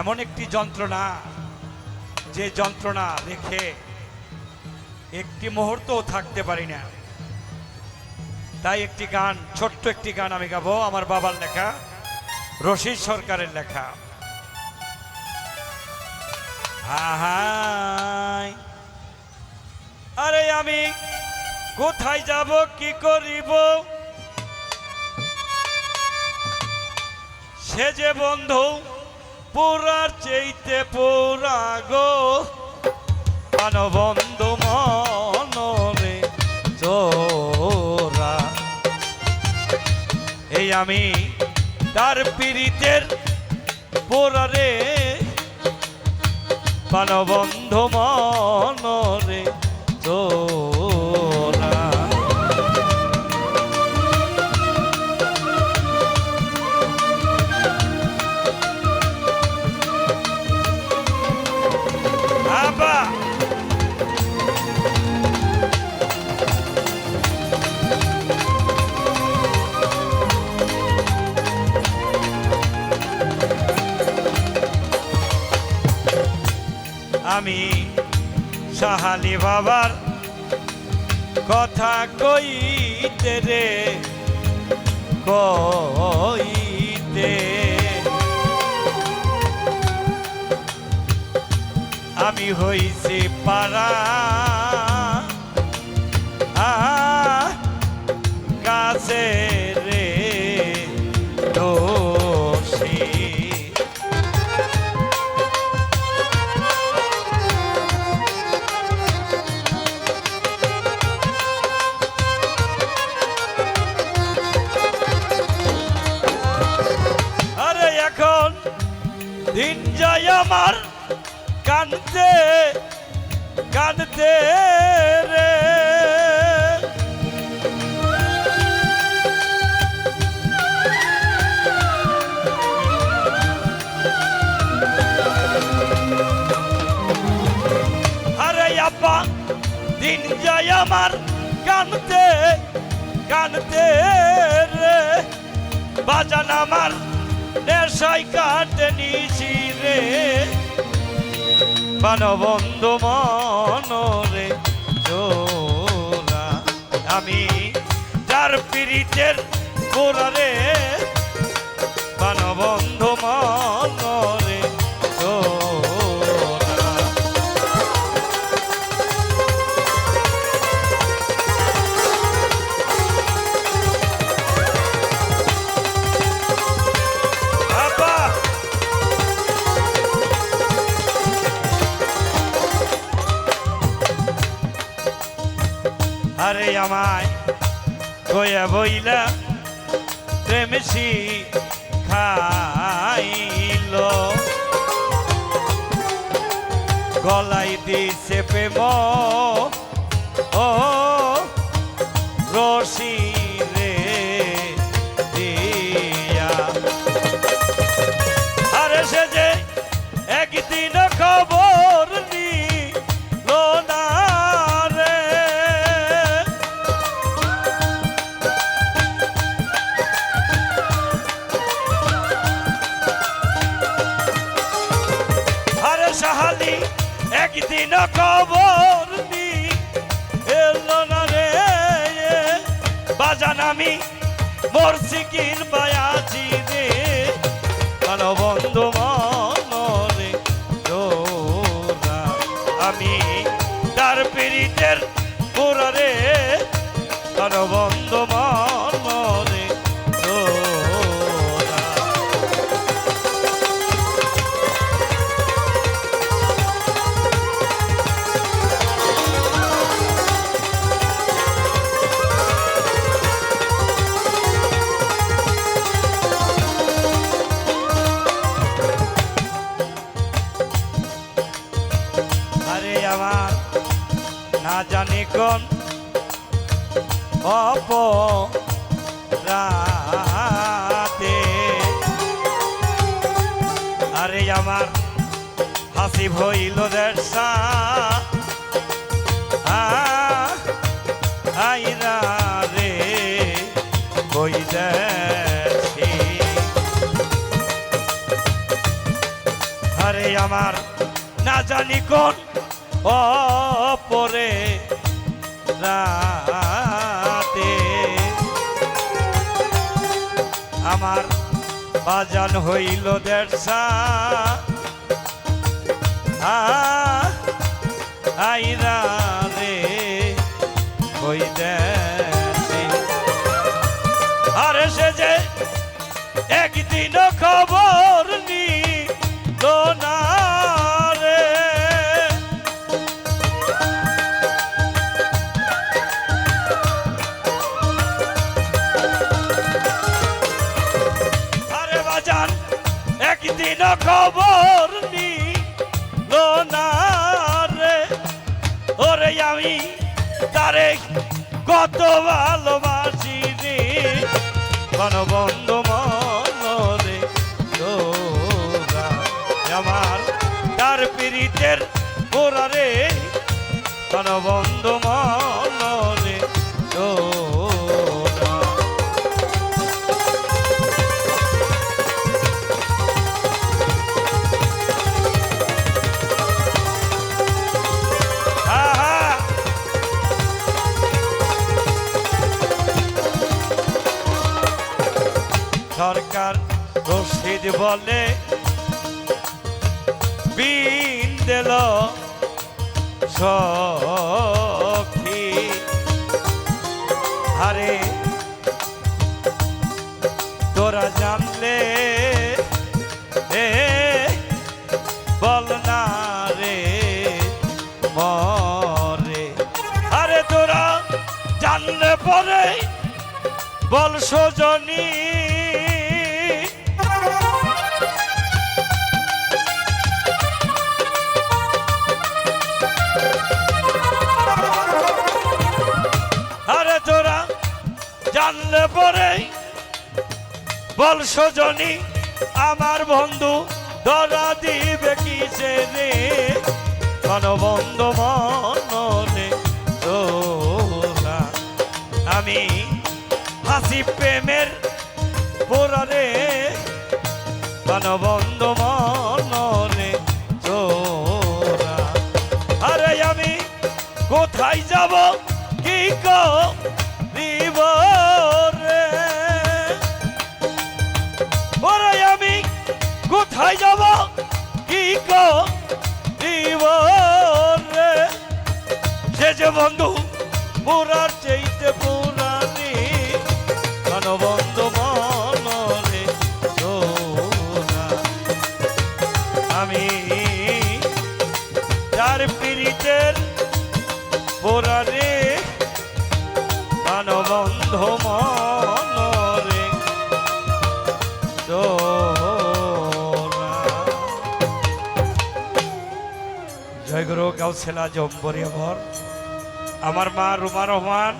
এমন একটি যন্ত্রণা, যে যন্ত্রণা রেখে একটি মুহূর্তও থাকতে পারি না। তাই একটি গান, ছোট্ট একটি গান আমি গাবো, আমার বাবার লেখা, রশিদ সরকারের লেখা। আরে আমি কোথায় যাব, কি করিব? সে যে বন্ধু পুরার চেইতে পুরা গো। বন্ধু মনরে চোরা এই আমি তার পীড়িতের পোরারে বন্ধু মনরে চোরা আমি সাহালি বাবার কথা কইতে রে কইতে। আমি হইছি পারা আমার কানতে কানতে রে। আরে আপা দিন যায় আমার কানতে কানতে রে। বাজান আমার নেশাই কাটে নিছি রে। বন্ধু মনরে জোরা আমি যার পীড়িতের গোড়ারে বন্ধু মনরে আমায় কয়া বইলা প্রেমসি খাইল গলাই দিছে প্রেম ও রশি একদিন খবর নিল না রে বাজান আমি কিনবা আছি জানি কোন অপ আরে আমার হাসি ভইল রে দেশি আরে আমার না জানি কোন অপরে রাতে। আমার বাজান হইল দেড়সা তারে কত ভালোবাসি রে। বন্ধু মনরে তোরা আমার তার পীড়িতের ওরা রে বন্ধু মনরে বলে, বিন দিল সখী। আরে, তোরা জানলে এ বল না রে, মরে। আরে তোরা জানলে পরে বল সজনী। বল সজনী, আমার বন্ধু ধরা দিবে কিসে রে? বন্ধু মনে আমি হাসি প্রেমের কোন বন্ধু মনে আরে আমি কোথায় যাব, কি করিব? কোথায় যাব? কি করিব রে? সে যে বন্ধু পুরার চাইতে পুরানি বন্ধু মনরে আমি যার পীড়িতের পোড়ারে প্রাণবন্ধ মনরে জম্বরিয়া ভর আমার মা রুমা রহমান